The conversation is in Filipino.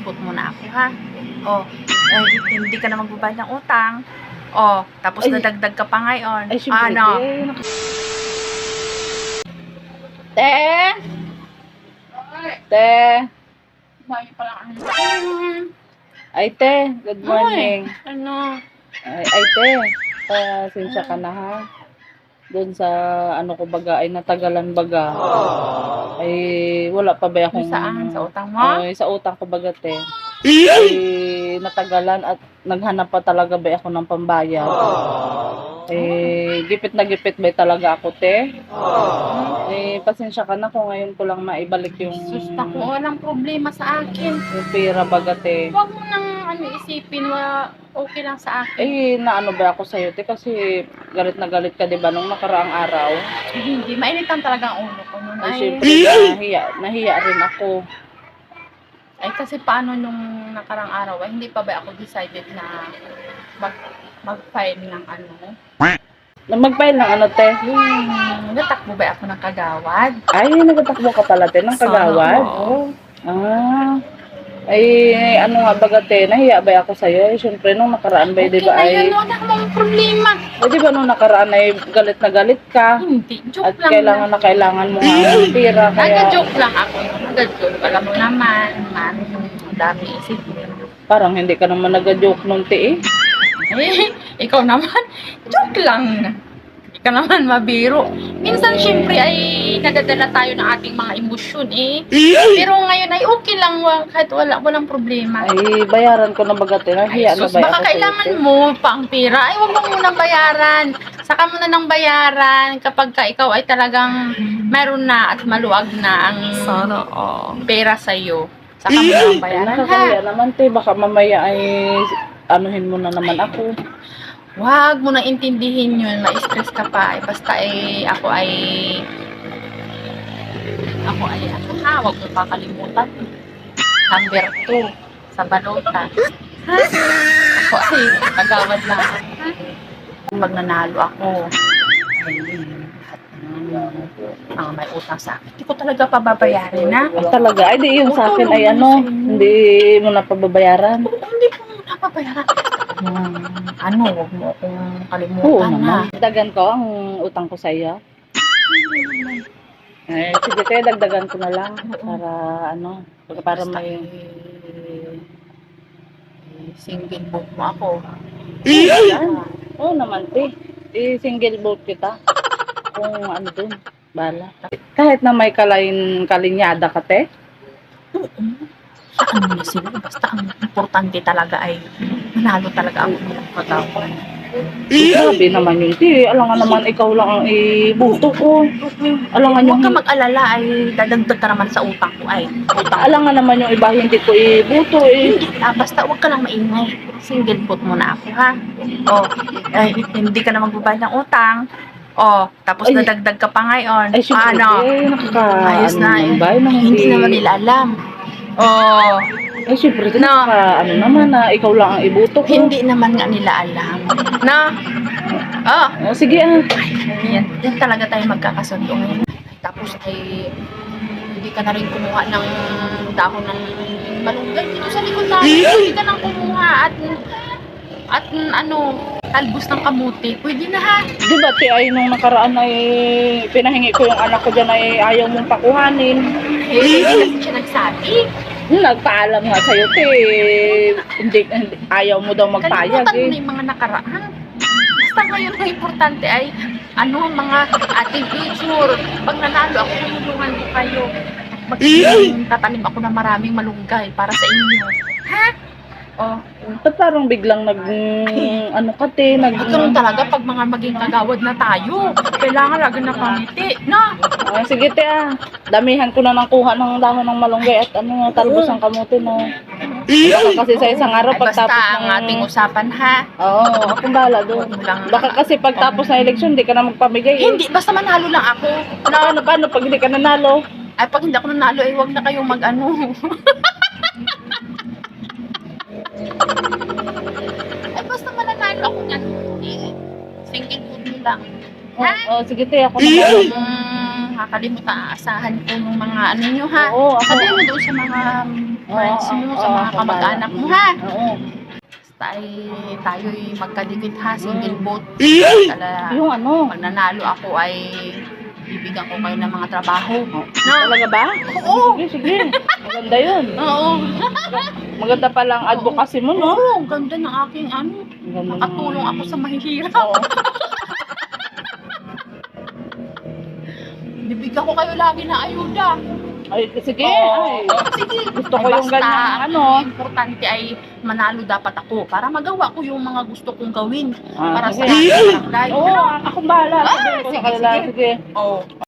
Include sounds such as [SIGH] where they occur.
foot muna ako, ha? Oh, eh, hindi ka na magbabayad ng utang. Oh, tapos Ay. nadagdag ka pa ngayon. Ay, syempre. ano? eh, nak- Te! Te! Bayo pa lang. Ay, te. Good morning. ano? Ay, ay te. Pasensya ka na ha. Doon sa ano ko baga ay natagalan baga. Ay wala pa ba akong Saan? Sa utang mo? Ay, sa utang ko baga te. Ay natagalan at naghanap pa talaga ba ako ng pambayad. Eh gipit na gipit ba talaga ako te. Eh pasensya ka na kung ngayon ko lang maibalik yung Sus, naku, walang problema sa akin. yung pera baga te. Huwag mo nang ano, isipin, wa, okay lang sa akin. Eh, naano ba ako sa'yo, te? Kasi galit na galit ka, di ba, nung nakaraang araw. Hindi, mainitan talaga ang ulo ko nun. Ay, Ay, syempre, nahiya, nahiya rin ako. ay kasi paano nung nakarang araw, ay, hindi pa ba ako decided na mag, mag-file ng ano? Na mag-file ng ano, te? Yung natakbo ba ako ng kagawad? Ay, nagtatakbo ka pala, te, ng kagawad. Sana, oo. Ah. Ay, ano nga baga, te, nahiya ba ako sa'yo? Eh, syempre, nung nakaraan ba, di Okay ba, na yun, ay, wala problema. eh, di ba, nung nakaraan ay galit na galit ka? Hindi, joke At lang. kailangan na kailangan mo nga ng pera, kaya Naga-joke lang ako. Naga-joke. Alam mo naman, man, ang dami isip. parang hindi ka naman nag-joke nung te, eh. [LAUGHS] Eh, ikaw naman, joke lang. Ikaw naman mabiro. Minsan, syempre, ay nadadala tayo ng ating mga emosyon, eh. Pero ngayon ay okay lang, wa- kahit wala, walang problema. Ay, bayaran ko na baga, te, nahiya na Sus, ba ako baka sa'yo, kailangan te? mo pa ang pera. Ay, huwag mo munang bayaran. Saka mo na ng bayaran kapag ka ikaw ay talagang meron na at maluwag na ang pera sa'yo. Saka mo na ang Ay, bayaran, ha? nakakahiya naman, te. Baka mamaya ay anuhin mo na naman ako. Huwag mo nang intindihin yun. Ma-stress ka pa. Ay, basta ay ako ay ako ay ano ha, huwag mo kakalimutan. Number 2 sa balota. Ha? Ako ay kagawad lang. Ha? Pag nanalo ako, ay lahat ng mga may utang sa akin. Hindi ko talaga pababayarin na. Ay, talaga. Ay, di yung sa akin ay ano, hindi mo na pababayaran. Hindi ko muna pabayaran. Hmm, ano, huwag mo akong Oo kalimutan ha. naman. Dagan ko ang utang ko sa iyo. Eh, sige te, dagdagan ko na lang para ano, para Basta, may eh, eh, single book mo ako. Yan. Oo naman te. I-single boat kita. Kung ano dun, bala. Kahit na may kalain kalinyada ka te. Saan mo sila? Basta ang importante talaga ay manalo talaga ako ng katawan. Grabe naman yun te. Alangan naman ikaw lang ang ibuto ko. Alangan yung Huwag ka mag-alala ay dadagdag ka naman sa utang ko ay. Utang. alangan naman yung iba hindi ko ibuto eh. Ah, basta huwag ka lang maingay. Single foot muna ako ha. O, ay, hindi ka na magbabayad ng utang. O, tapos Ay. nadagdag ka pa ngayon. Ay, syempre, ano? eh, nakaka, Ayos na ano, eh. Hindi naman nila alam. Oh, Ay, syempre, No. nakaka, ano naman na, ikaw lang ang ibuto ko. hindi naman nga nila alam. Na? Oh, Oh, sige ah. yan, yan talaga tayo magkakasundo ngayon. Tapos ay hindi ka na rin kumuha ng dahon ng malunggay dito sa likod natin. Hindi ka nang kumuha at at ano, talbos ng kamuti. Pwede na ha. Di ba, ti, ay nung nakaraan ay pinahingi ko yung anak ko dyan ay ayaw mong pakuhanin. Eh, hindi siya nagsabi. Nagpaalam nga sa'yo, te. Hindi, hindi, ayaw mo daw magpayag Kalimutan mo eh. na yung mga nakaraan. Basta ngayon ang importante ay ano mga ating picture. Pag nanalo ako, tumulungan ko kayo. Mag tatanim ako ng maraming malunggay para sa inyo. Ha? Oh, Ba't parang biglang nag, [LAUGHS] ano ka, te, nag, Magkaroon talaga pag mga maging kagawad na tayo. Kailangan lagi na pangiti, no? Ah, sige, te, ah. Damihan ko na ng kuha ng dahon ng malunggay at ano, talbos ng kamuti, no. Baka kasi sa isang araw, Ay, basta pagtapos ang ng... ating usapan, ha? Oo, akong bahala doon. Lang- Baka kasi pagtapos ng eleksyon, hindi ka na magpamigay. eh. Hindi, basta manalo lang ako. Paano, paano pag hindi ka nanalo? Ay, pag hindi ako nanalo, ay huwag na kayong mag-ano. [LAUGHS] Lang. Oh, oh, sige, te, ako na. Hmm, kakalimutan, aasahan ko ng mga ano nyo, ha? Oo, ako. Sabihin mo doon sa mga friends Oo, mo, oo, sa mga oo, kamag-anak mo, ha? Oo. Basta ay tayo'y magkadikit ha, single. Kala, Yung ano? pag nanalo ako ay bibigyan ko kayo ng mga trabaho. No? Talaga ba? Oo. Sige, sige. Maganda yun. Oo. Maganda palang advocacy mo, no? Oo, ganda ng aking ano. Ang ganda ng- Makatulong ako sa mahihirap. Oo. Bibigyan ko kayo lagi ng ayuda. Ay, sige. Oo. Ay. [LAUGHS] Sige. Gusto ko Ay, yung basta, ganyan, ano. ang Importante ay manalo dapat ako para magawa ko yung mga gusto kong gawin Ah, para sa sige. aking [LAUGHS] barangay. Oo, akong bahala. Ah, Sabihin ko sa sige, kanila, sige. sige. Oh.